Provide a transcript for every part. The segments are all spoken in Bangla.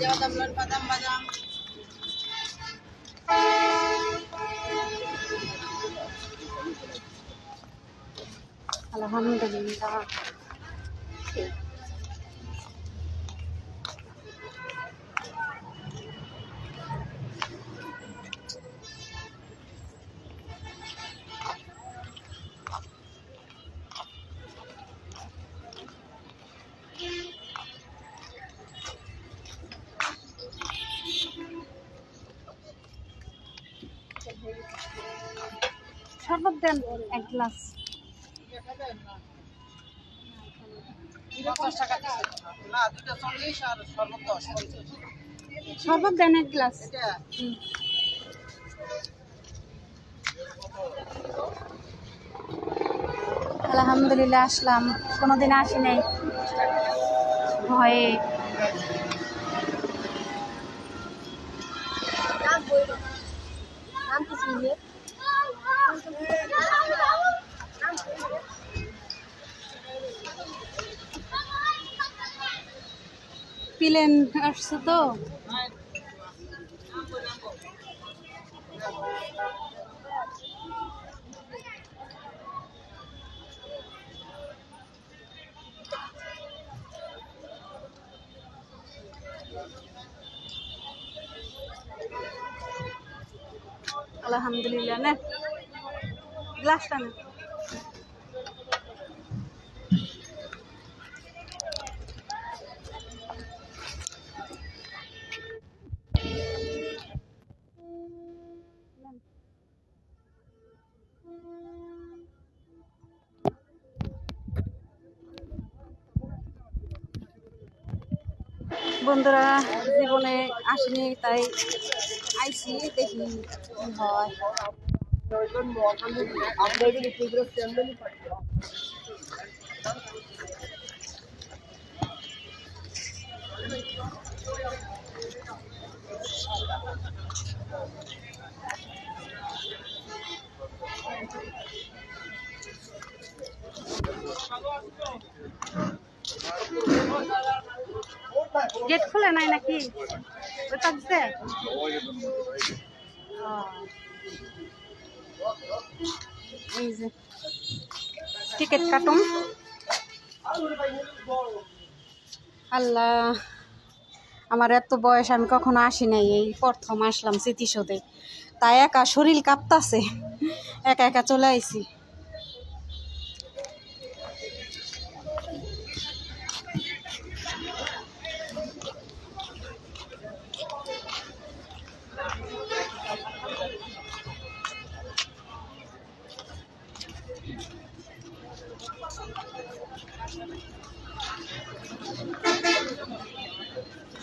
జవదంలోని పదం పదం అలహమ్దుల్లా শরবত দেন এক গ্লাস। শরবত দেন এক গ্লাস। আলহামদুলিল্লাহ আসলাম। কোনোদিন আসি নাই। ভয়ে। প্লেন আসছে তো? আলহামদুলিল্লাহ না। গ্লাসটা না বন্ধুরা জীবনে আসেনি তাই আইসি দেখি হয়। গেট খুলে নাই নাকি? ওটা দিছে। টিকিট কাটুন। আল্লাহ, আমার এত বয়স আমি কখনো আসি নাই, এই প্রথম আসলাম স্মৃতিসৌধে। তাই একা শরীর কাঁপতাছে, একা একা চলে আইছি।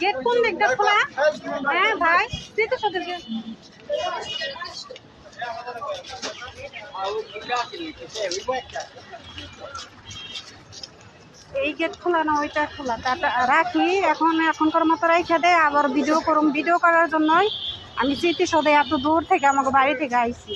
গেট কোন দিকটা খোলা? হ্যাঁ ভাই স্মৃতিসৌধের গেট এই গেট খোলা না, ওইটা খোলা। তাটা রাখি, এখন এখনকার মতো রেখে দেয় আবার ভিডিও করুম। ভিডিও করার জন্যই আমি স্মৃতিসৌধে এত দূর থেকে আমাকে বাড়ি থেকে আইছি।